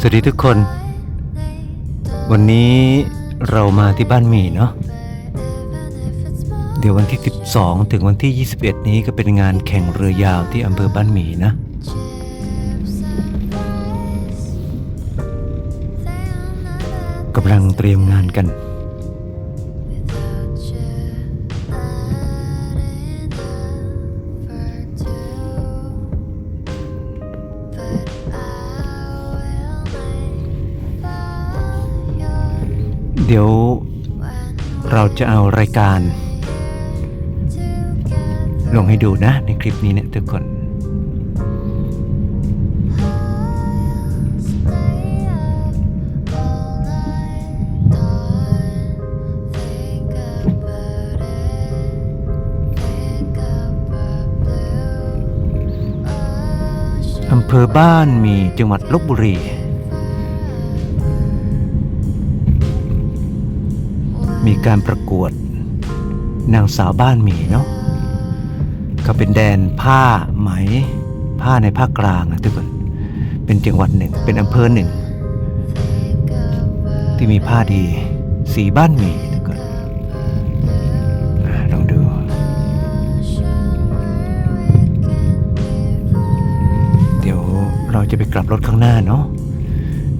สวัสดีทุกคน วันนี้เรามาที่บ้านหมีเนาะเดี๋ยววันที่ 12 ถึงวันที่ 21 นี้ก็เป็นงานแข่งเรือยาวที่อำเภอบ้านหมีนะ กำลังเตรียมงานกัน เดี๋ยวเราจะเอารายการ ลงให้ดูนะในคลิปนี้เนี่ยทุกคน อำเภอบ้านมีจังหวัดลบบุรี มีการประกวด นางสาวบ้านหมีเนาะก็เป็นแดนผ้าไหม ผ้าในภาคกลางนะทุกคน เป็นจังหวัดหนึ่ง เป็นอำเภอหนึ่ง ที่มีผ้าดี สีบ้านหมีทุกคนอะลองดู เดี๋ยวเราจะไปกลับรถข้างหน้าเนาะ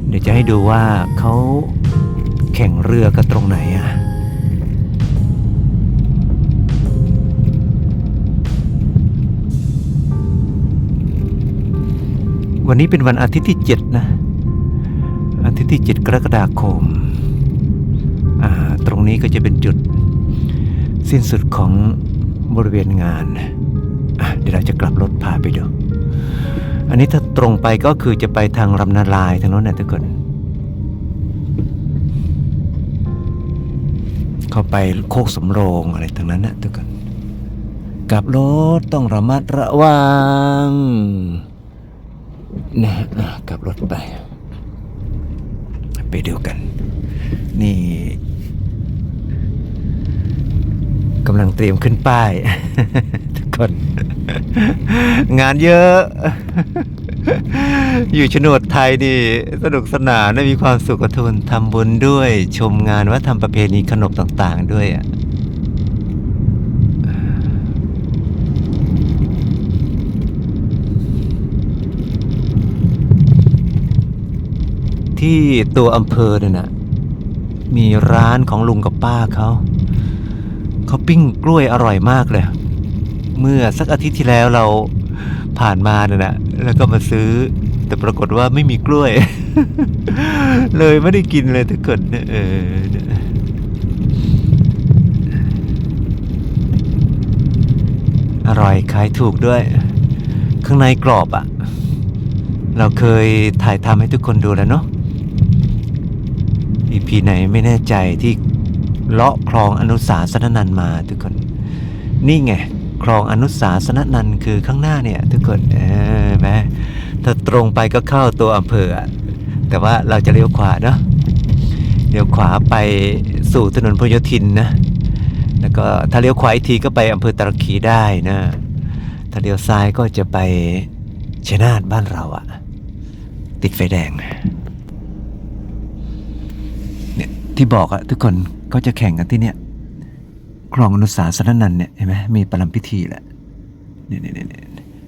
เดี๋ยวจะให้ดูว่าเขาแข่งเรือกันตรงไหนอะ วันนี้เป็นวันอาทิตย์ที่ 7 นะ อาทิตย์ที่ 7 กรกฎาคมาตรงนี้ก็จะเป็นจุดสิ้นสุดของบริเวณงาน เดี๋ยวเราจะกลับรถพาไปดู อันนี้ถ้าตรงไปก็คือจะไปทางรำนาลายทางโน้นนะทุกคน เข้าไปโคกสำโรงอะไรทางนั้นนะทุกคน กลับรถต้องระมัดระวัง นะกลับรถไป ไปดูกัน นี่กำลังเตรียมขึ้นป้าย ทุกคน งานเยอะ อยู่ชนวดไทยนี่สนุกสนานและมีความสุขกับทุนทำบุญด้วย ชมงานวัฒนธรรมประเพณีขนบต่าง ๆ ด้วยอะ ที่ตัวอำเภอเนี่ยนะมีร้านของลุงกับป้าเขาเขาปิ้งกล้วยอร่อยมากเลย เมื่อสักอาทิตย์ที่แล้วเราผ่านมาเนี่ยนะแล้วก็มาซื้อ แต่ปรากฏว่าไม่มีกล้วย เลยไม่ได้กินเลยทุกคนเอออร่อยขายถูกด้วย ข้างในกรอบอะ่ะ เราเคยถ่ายทำให้ทุกคนดูแล้วเนาะ EP ไหนไม่แน่ใจที่เลาะคลองอนุสาสนนันมาทุกคน นี่ไงคลองอนุสาสนนันคือข้างหน้าเนี่ย ทุกคนเออแมถ้าตรงไปก็เข้าตัวอำเภอแต่ว่าเราจะเลี้ยวขวาเนาะเลี้ยวขวาไปสู่ถนนพยธินนะแล้วก็ถ้าเลี้ยวขวาอีกทีก็ไปอำเภอตะคีได้นะ ถ้าเลี้ยวซ้ายก็จะไปชยนาทบ้านเราอะติดไฟแดง ที่บอกอะทุกคนก็จะแข่งกันที่เนี่ยคลองอนุสาสนนันเนี่ยเห็นไหมมีประลัมพิธีแหละเนี่ยเนี่ย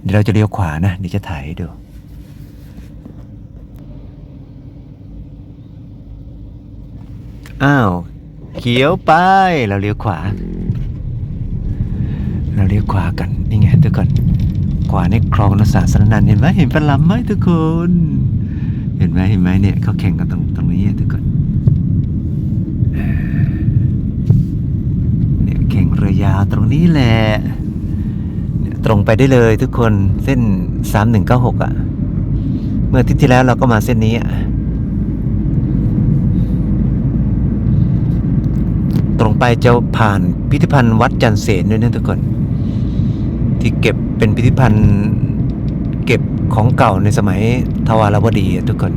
เดี๋ยวเราจะเลี้ยวขวานะเดี๋ยวจะถ่ายให้ดูอ้าวเขียวไปเราเลี้ยวขวา เราเลี้ยวขวากันนี่ไงทุกคนขวาในคลองอนุสาสนันเห็นไหมเห็นประลัมไหมทุกคน เห็นไหมเห็นไหมเนี่ยเขาแข่งกันตรงตรงนี้ทุกคน เรียแข่งเรือยาวตรงนี้แหละตรงไปได้เลยทุกคนเส้น 3196 อะ เมื่ออาทิตย์ที่แล้วเราก็มาเส้นนี้อะตรงไปจะผ่านพิพิธภัณฑ์วัดจันเสนด้วยนะทุกคน ที่เก็บเป็นพิพิธภัณฑ์เก็บของเก่าในสมัยทวารวดีอะทุกคน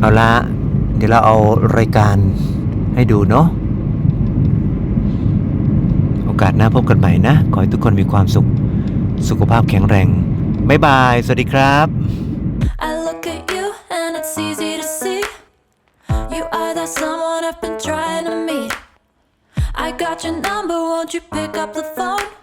เอาละเดี๋ยวเราเอารายการให้ดูเนาะโอเคอกาสหน้าพบกันใหม่นะ ขอให้ทุกคนมีความสุข สุขภาพแข็งแรง บ๊ายบาย สวัสดีครับ I look at you and it's easy to see. You are that someone I've been trying to meet. I got your number, won't you pick up the phone?